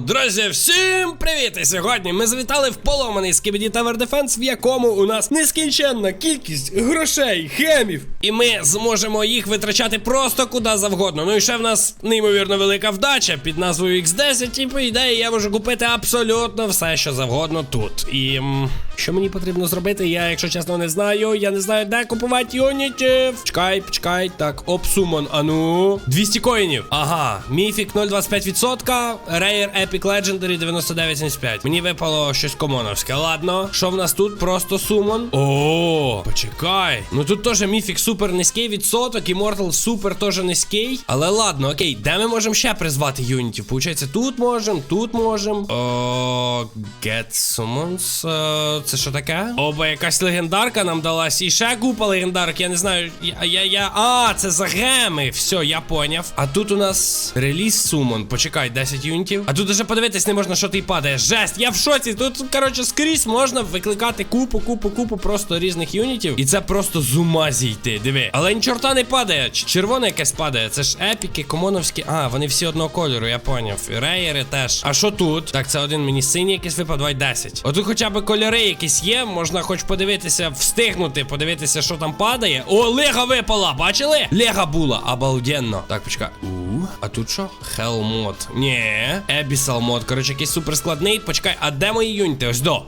друзі, всім привіт! І сьогодні ми завітали в поломаний Skibidi Tower Defense, в якому у нас нескінченна кількість грошей, хемів. І ми зможемо їх витрачати просто куди завгодно. Ну і ще в нас неймовірно велика вдача під назвою X10, і по ідеї я можу купити абсолютно все, що завгодно тут. І що мені потрібно зробити, я, якщо чесно, не знаю. Я не знаю, де купувати юнітів. Чекай, чекай, так, обсумон, ану. 200 коїнів. Ага, міфік 0,25%, Rare Epic Legendary 99,75. Мені випало щось комоновське. Ладно, що в нас тут? Просто сумон. О, почекай. Ну тут теж міфік супер низький відсоток, Immortal супер теж низький. Але ладно, окей, де ми можемо ще призвати юнітів? Получається, тут можемо, тут можемо. О, Get Summons. Е, Це що таке? Оба якась легендарка нам далась. І ще купа легендарок, я не знаю. Я, я, я... А, це за геми. Все, я поняв. А тут у нас реліз сумон. Почекай, 10 юнітів. А тут даже подивитись не можна, що ти падає. Жесть, я в шоці. Тут, коротше, скрізь можна викликати купу, купу, купу просто різних юнітів. І це просто з ума зійти. Диви. Але ні чорта не падає. Червоне якесь падає. Це ж епіки, комоновські. А, вони всі одного кольору, я поняв. І Рейери теж. А що тут? Так, це один мені синій якийсь випав, давай 10. Отут хоча б кольори якісь є. Можна хоч подивитися, встигнути, подивитися, що там падає. О, Лега випала, бачили? Лега була, обалденно. Так, почекай. А тут що? Hell мод. Ні, Abyssal мод. Коротше, якийсь супер складний. Почекай, а де мої юніти? Ось до.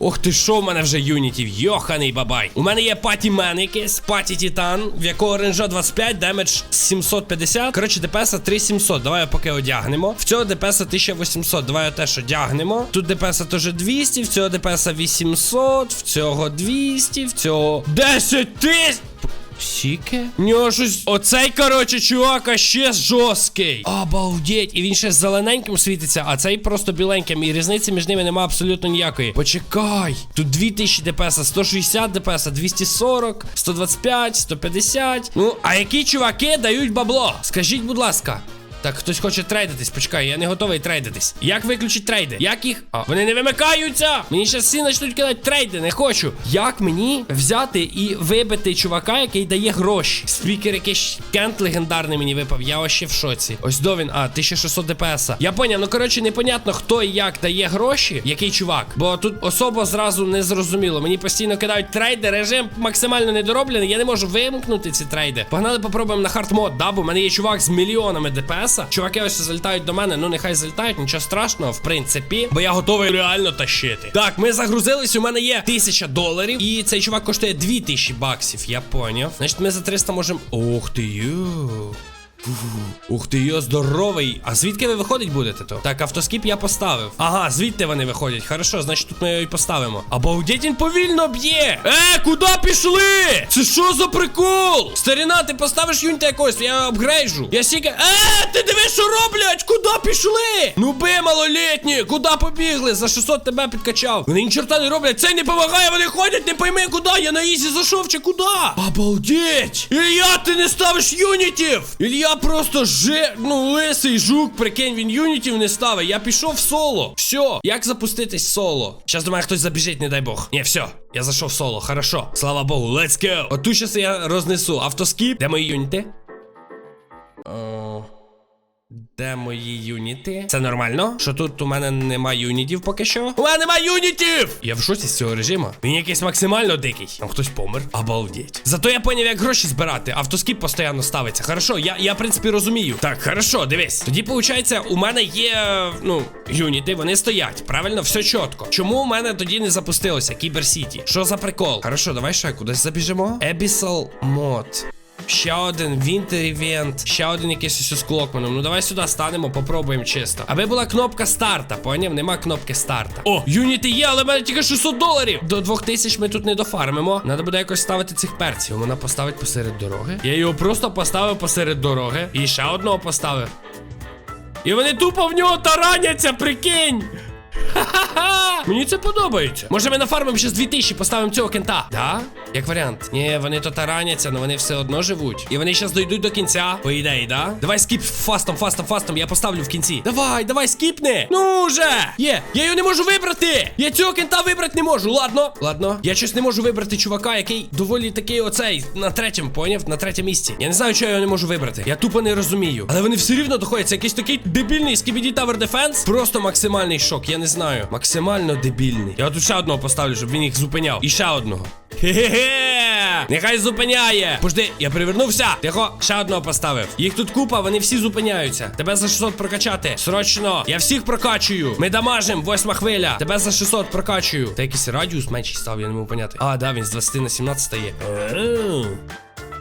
Ох ти що, в мене вже юнітів, йоханий бабай. У мене є паті мен якийсь, паті титан, в якого ренжа 25, демедж 750. Коротше, ДПС 3700. Давай поки одягнемо. В цього ДПС 1800. Давай теж одягнемо. Тут ДПС теж 200, в цього ДПС 800, в цього 200, в цього 10 тисяч. Сіке? Нього щось. Оцей, коротше, чувака ще жорсткий. Обалдеть. І він ще зелененьким світиться, а цей просто біленьким. І різниці між ними нема абсолютно ніякої. Почекай. Тут 2000 ДПС, 160 ДПС, 240, 125, 150. Ну, а які чуваки дають бабло? Скажіть, будь ласка. Так, хтось хоче трейдитись, почекай, я не готовий трейдитись. Як виключить трейди? Як їх? А, вони не вимикаються! Мені ще всі почнуть кидати трейди, не хочу. Як мені взяти і вибити чувака, який дає гроші? Спікер якийсь кент легендарний мені випав, я ще в шоці. Ось до він, а, 1600 ДПС. Я поняв, ну коротше, непонятно, хто і як дає гроші, який чувак. Бо тут особо зразу не зрозуміло. Мені постійно кидають трейди, режим максимально недороблений. Я не можу вимкнути ці трейди. Погнали, попробуємо на хардмод, да, бо в мене є чувак з мільйонами ДПС. Чуваки ось залітають до мене. Ну нехай залітають, нічого страшного, в принципі, бо я готовий реально тащити. Так, ми загрузились. У мене є 1000 доларів. І цей чувак коштує 2000 баксів. Я поняв. Значить, ми за 300 можемо. Ух ти ю. Ух ти, йо, здоровий. А звідки ви виходить будете то? Так, автоскіп я поставив. Ага, звідти вони виходять. Хорошо, значить тут ми його і поставимо. Обалдеть, він повільно б'є. Е, куди пішли? Це що за прикол? Старіна, ти поставиш юніта якогось, я апгрейджу. Я сіка. Е, ти диви, що роблять? Куди пішли? Ну би, малолітні, куди побігли? За 600 тебе підкачав. Вони ні чорта не роблять. Це не допомагає, вони ходять, не пойми куди. Я на ізі зайшов чи куди? Обалдеть! Ілья, ти не ставиш юнітів! Ілья просто же, ну, лисий жук, прикинь, він юнітів не ставить. Я пішов в соло. Все, як запуститись соло? Щас до мене хтось забіжить, не дай Бог. Ні, все, я зайшов в соло, хорошо. Слава Богу, let's go. Отут щас я рознесу. Автоскіп. Де мої юніти? О, Де мої юніти? Це нормально? Що тут у мене немає юнітів поки що? У мене немає юнітів! Я в шоці з цього режиму. Він якийсь максимально дикий. Там хтось помер. Обалдеть. Зато я поняв, як гроші збирати. Автоскіп постійно ставиться. Хорошо, я, я в принципі розумію. Так, хорошо, дивись. Тоді, виходить, у мене є, ну, юніти, вони стоять. Правильно, все чітко. Чому у мене тоді не запустилося Кібер Сіті? Що за прикол? Хорошо, давай ще кудись забіжимо. Abyssal мод. Ще один Winter Event, ще один якийсь ось з клокманом. Ну давай сюди станемо, попробуємо чисто. Аби була кнопка старта, поняв? Нема кнопки старта. О, юніти є, але в мене тільки 600 доларів. До 2000 ми тут не дофармимо. Надо буде якось ставити цих перців. Вона поставить посеред дороги. Я його просто поставив посеред дороги. І ще одного поставив. І вони тупо в нього тараняться, прикинь. Ха-ха! Мені це подобається. Може, ми нафармимо ще з 2000 поставимо цього кента? Да? Як варіант. Ні, вони то тараняться, але вони все одно живуть. І вони зараз дойдуть до кінця. По ідеї, да? Давай скіп фастом, фастом, фастом. Я поставлю в кінці. Давай, давай, скіпни. Ну вже! Є! Я його не можу вибрати! Я цього кента вибрати не можу. Ладно, ладно. Я щось не можу вибрати чувака, який доволі такий оцей на третьому, поняв? На третьому місці. Я не знаю, чого я його не можу вибрати. Я тупо не розумію. Але вони все рівно доходять. Це якийсь такий дебільний скібіді Tower Defense. Просто максимальний шок. Я не знаю. Максимально дебільний. Я тут ще одного поставлю, щоб він їх зупиняв. І ще одного. Хе-хе-хе! Нехай зупиняє! Пожди, я привернувся! Тихо, ще одного поставив. Їх тут купа, вони всі зупиняються. Тебе за 600 прокачати. Срочно! Я всіх прокачую! Ми дамажим, восьма хвиля. Тебе за 600 прокачую. Та якийсь радіус менший став, я не можу поняти. А, да, він з 20 на 17 стає.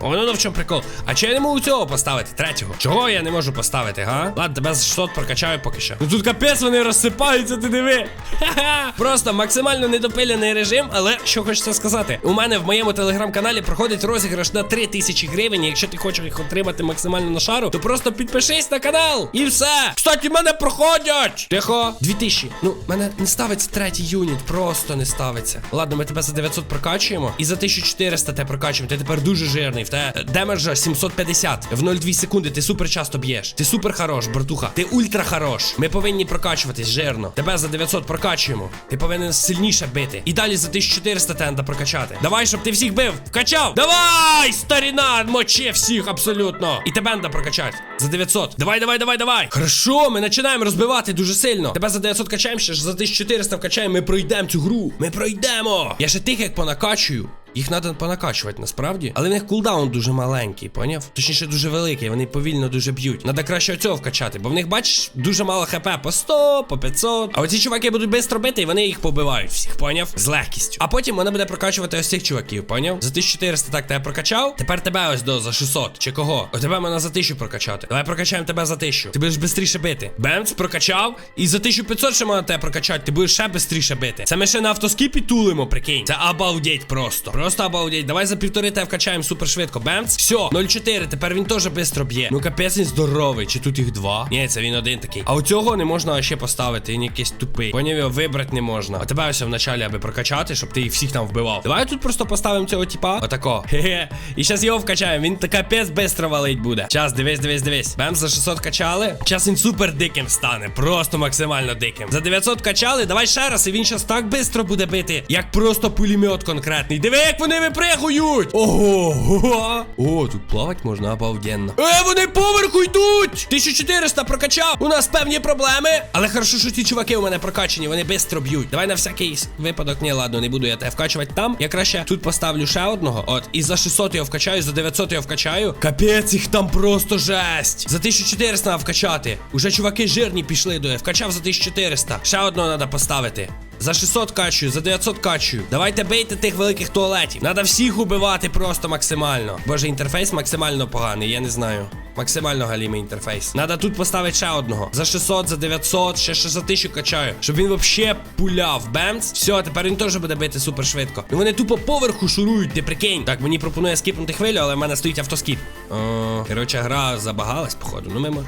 Воно в чому прикол. А чи я не можу цього поставити? Третього. Чого я не можу поставити, га? Ладно, тебе за 600 прокачаю поки що. Ну тут капець вони розсипаються, ти диви. Ха-ха. Просто максимально недопилений режим, але що хочеться сказати. У мене в моєму телеграм-каналі проходить розіграш на 3000 гривень. Якщо ти хочеш їх отримати максимально на шару, то просто підпишись на канал. І все. Кстати, мене проходять. Тихо. 2000. Ну, мене не ставиться третій юніт, просто не ставиться. Ладно, ми тебе за 900 прокачуємо. І за 1400 те прокачуємо. Ти тепер дуже жирний. В те демеджа 750. В 0,2 секунди ти супер часто б'єш. Ти супер хорош, братуха. Ти ультра хорош. Ми повинні прокачуватись жирно. Тебе за 900 прокачуємо. Ти повинен сильніше бити. І далі за 1400 тенда прокачати. Давай, щоб ти всіх бив. Вкачав. Давай, старіна, мочи всіх абсолютно. І тебе треба прокачати. За 900. Давай, давай, давай, давай. Хорошо, ми починаємо розбивати дуже сильно. Тебе за 900 качаємо, ще ж за 1400 вкачаємо. Ми пройдемо цю гру. Ми пройдемо. Я ще тих як понакачую. Їх треба понакачувати насправді, але в них кулдаун дуже маленький, поняв? Точніше, дуже великий, вони повільно дуже б'ють. Надо краще оцього вкачати, бо в них, бачиш, дуже мало хп по 100, по 500. А оці чуваки будуть швидко бити, і вони їх побивають всіх, поняв? З легкістю. А потім вона буде прокачувати ось цих чуваків, поняв? За 1400 так тебе прокачав. Тепер тебе ось до за 600. Чи кого? О, тебе можна за 1000 прокачати. Давай прокачаємо тебе за 1000. Ти будеш швидше бити. Бемц прокачав. І за 1500 ще можна тебе прокачати. Ти будеш ще швидше бити. Це ми ще на автоскіпі тулимо, прикинь. Це обалдеть просто. Просто обалдеть. Давай за півтори те вкачаємо супер швидко. Бемц. Все, 0,4. Тепер він теж швидко б'є. Ну капець він здоровий. Чи тут їх два? Ні, це він один такий. А у цього не можна ще поставити. Він якийсь тупий. Поняв його вибрати не можна. А тебе ось в началі, аби прокачати, щоб ти їх всіх там вбивав. Давай тут просто поставимо цього типа. Отако. Хе-хе. І зараз його вкачаємо. Він така капець бистро валить буде. Час, дивись, дивись, дивись. Бем за 600 качали. Час він супер диким стане. Просто максимально диким. За 900 качали. Давай ще раз. І він зараз так бистро буде бити, як просто пулемет конкретний. Диви, як вони випригують. Ого. О, тут плавати можна обалденно. Е, вони поверху йдуть. 1400 прокачав. У нас певні проблеми. Але хорошо, що ці чуваки у мене прокачані. Вони бистро б'ють. Давай на всякий випадок. Ні, ладно, не буду я тебе вкачувати там. Я краще тут поставлю ще одного. От, і за 600 його вкачаю, за 900 його вкачаю. Капець, їх там просто жесть. За 1400 треба вкачати. Уже чуваки жирні пішли до Вкачав за 1400. Ще одного треба поставити. За 600 качую, за 900 качую. Давайте бейте тих великих туалетів. Надо всіх убивати просто максимально. Боже, інтерфейс максимально поганий, я не знаю. Максимально галімий інтерфейс. Надо тут поставити ще одного. За 600, за 900, ще, ще за 1000 качаю. Щоб він вообще пуляв. Бемц. Все, тепер він теж буде бити супер швидко. Ну вони тупо поверху шурують, ти прикинь. Так, мені пропонує скіпнути хвилю, але в мене стоїть автоскіп. О, коротше, гра забагалась, походу. Ну мимо.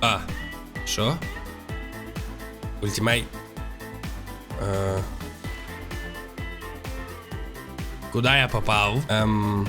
А. Що? Ультимейт. Е... Куда я попав? Ем...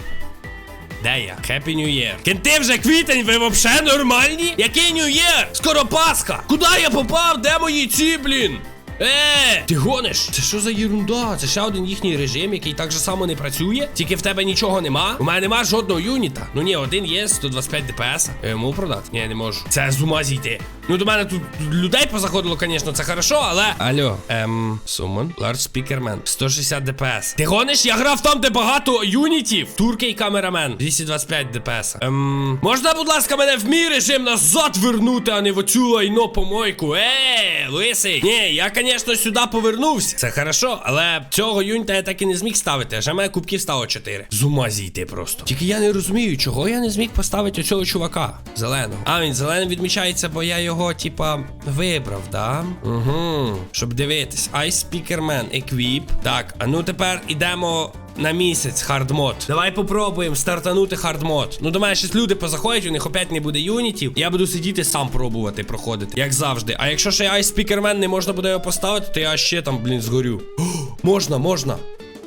Де я? Happy New Year. Кенти вже квітень, ви вообще нормальні? Який New Year? Скоро Пасха! Куда я попав? Де мої ці, блін? Е, ти гониш? Це що за єрунда? Це ще один їхній режим, який так же само не працює. Тільки в тебе нічого нема. У мене нема жодного юніта. Ну ні, один є 125 ДПС. Я йому продати? Ні, не можу. Це з ума зійти. Ну до мене тут людей позаходило, звісно, це хорошо, але. Алло, ем, Summon, Large Speakerman, 160 ДПС. Ти гониш? Я грав там, де багато юнітів. Туркей камерамен. 225 ДПС. Ем, можна, будь ласка, мене в мій режим назад вернути, а не в оцю лайно помойку. Е, лисий. Ні, я, звісно, сюди повернувся. Це хорошо, але цього юніта я так і не зміг ставити. Аж мене кубків стало 4. З ума зійти просто. Тільки я не розумію, чого я не зміг поставити оцього чувака. Зеленого. А, він зеленим відмічається, бо я його, типа, вибрав, да? Угу. Щоб дивитись. Ice Speaker Man Equip. Так, а ну тепер ідемо на місяць хардмод. Давай попробуємо стартанути хардмод. Ну до мене щось люди позаходять, у них опять не буде юнітів. Я буду сидіти сам пробувати проходити, як завжди. А якщо ще Speakerman не можна буде його поставити, то я ще там, блін, згорю. О, можна, можна.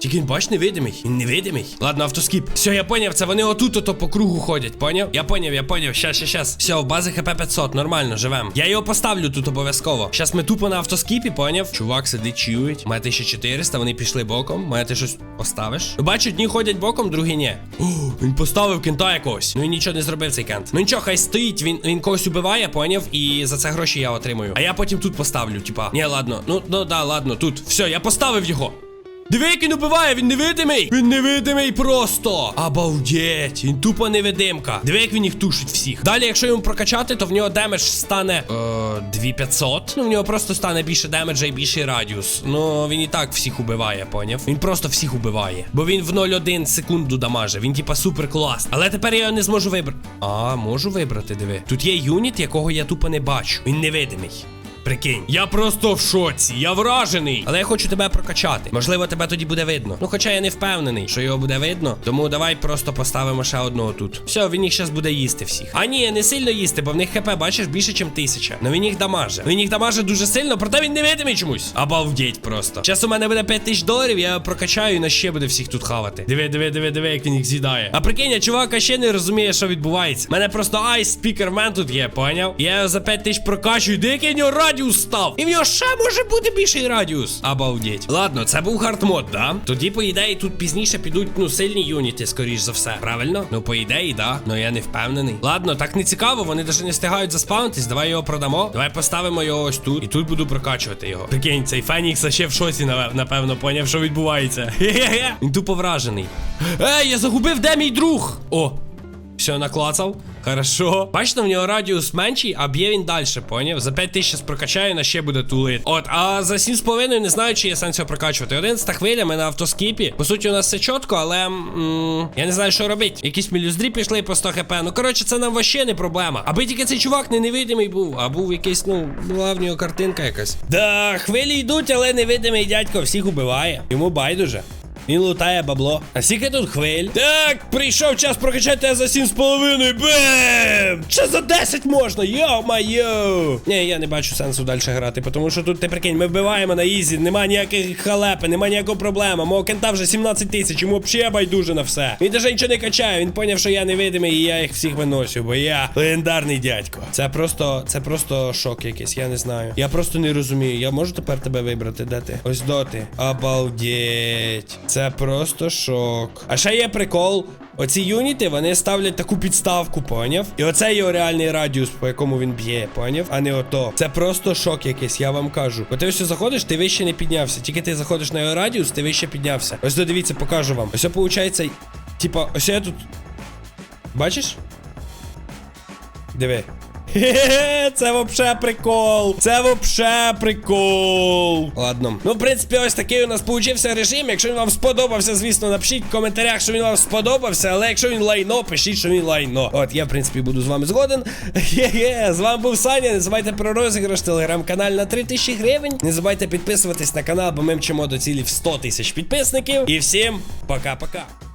Тільки він бач невидимий. Він невидимий. Ладно, автоскіп. Все, я поняв, це вони отут ото по кругу ходять, поняв? Я поняв, я поняв. Щас, щас, щас. Все, в бази хп 500, нормально, живем. Я його поставлю тут обов'язково. Щас ми тупо на автоскіпі, поняв? Чувак сидить, чують. Має 1400, вони пішли боком. Має ти щось поставиш? Бачу, одні ходять боком, другі ні. О, він поставив кента якогось. Ну він нічого не зробив цей кент. Ну нічого, хай стоїть, він, він когось убиває, поняв? І за це гроші я отримую. А я потім тут поставлю, типа. Ні, ладно. Ну, ну да, ладно, тут. Все, я поставив його. Диви, він убиває, він невидимий! Він невидимий просто! Обалдеть! Він тупо невидимка. Диви, як він їх тушить всіх. Далі, якщо йому прокачати, то в нього демедж стане е, 2500. Ну, в нього просто стане більше демеджа і більший радіус. Ну, він і так всіх убиває, поняв? Він просто всіх убиває. Бо він в 0,1 секунду дамаже. Він типа супер клас. Але тепер я його не зможу вибрати. А, можу вибрати, диви. Тут є юніт, якого я тупо не бачу. Він невидимий. Прикинь, я просто в шоці, я вражений. Але я хочу тебе прокачати. Можливо, тебе тоді буде видно. Ну, хоча я не впевнений, що його буде видно. Тому давай просто поставимо ще одного тут. Все, він їх зараз буде їсти всіх. А ні, не сильно їсти, бо в них хп, бачиш, більше, ніж тисяча. Ну він їх дамаже. Він їх дамаже дуже сильно, проте він невидимий чомусь. Обалдеть просто. Зараз у мене буде 5 тисяч доларів, я його прокачаю і на ще буде всіх тут хавати. Диви, диви, диви, диви, як він їх з'їдає. А прикинь, а чувака ще не розуміє, що відбувається. У мене просто Ice Speakerman тут є, поняв? Я його за 5 тисяч прокачую, деякий в нього радіус став. І в нього ще може бути більший радіус. Обалдеть. Ладно, це був хардмод, да? Тоді, по ідеї, тут пізніше підуть, ну, сильні юніти, скоріш за все. Правильно? Ну, по ідеї, да. Ну я не впевнений. Ладно, так не цікаво, вони навіть не встигають заспаунитись. Давай його продамо. Давай поставимо його ось тут. І тут буду прокачувати його. Прикинь, цей Фенікс ще в шоці, напевно, поняв, що відбувається. Хе-хе-хе. Він тупо вражений. Ей, я загубив, де мій друг? О, все, наклацав. Хорошо. Бачите, в нього радіус менший, а б'є він далі, поняв? За 5 тисяч прокачаю, на ще буде тулит. От, а за 7,5 не знаю, чи є сенс його прокачувати. 11 хвиля, ми на автоскіпі. По суті, у нас все чітко, але м я не знаю, що робити. Якісь мілюздрі пішли по 100 хп. Ну, коротше, це нам вообще не проблема. Аби тільки цей чувак не невидимий був, а був якийсь, ну, була в нього картинка якась. Да, хвилі йдуть, але невидимий дядько всіх убиває. Йому байдуже. Він лутає бабло. А скільки тут хвиль? Так, прийшов час прокачати за 7,5. Бем! Ще за 10 можна, йо-майо! Ні, я не бачу сенсу далі грати, тому що тут ти прикинь, ми вбиваємо на ізі, нема ніяких халепи, нема ніякого проблеми. Мого кента вже 17 тисяч, йому взагалі байдуже на все. Він навіть нічого не качає, він поняв, що я невидимий і я їх всіх виносю, бо я легендарний дядько. Це просто, це просто шок якийсь, я не знаю. Я просто не розумію. Я можу тепер тебе вибрати, де ти? Ось доти. Обалдеть. Це просто шок. А ще є прикол. Оці юніти вони ставлять таку підставку, поняв? І оце його реальний радіус, по якому він б'є, поняв? А не ото. Це просто шок якийсь, я вам кажу. Бо ти ось заходиш, ти вище не піднявся. Тільки ти заходиш на його радіус, ти вище піднявся. Ось додивіться, покажу вам. Ось виходить, типа, ось я тут. Бачиш? Диви. Хе-хе, це вообще прикол. Це вообще прикол. Ладно. Ну, в принципі, ось такий у нас получився режим. Якщо він вам сподобався, звісно, напишіть в коментарях, що він вам сподобався. Але якщо він лайно, пишіть, що він лайно. От, я, в принципі, буду з вами згоден. Хе-хе, з вами був Саня. Не забувайте про розіграш телеграм-канал на 3000 гривень. Не забувайте підписуватись на канал, бо ми мчимо до цілі в 100 тисяч підписників. І всім пока-пока.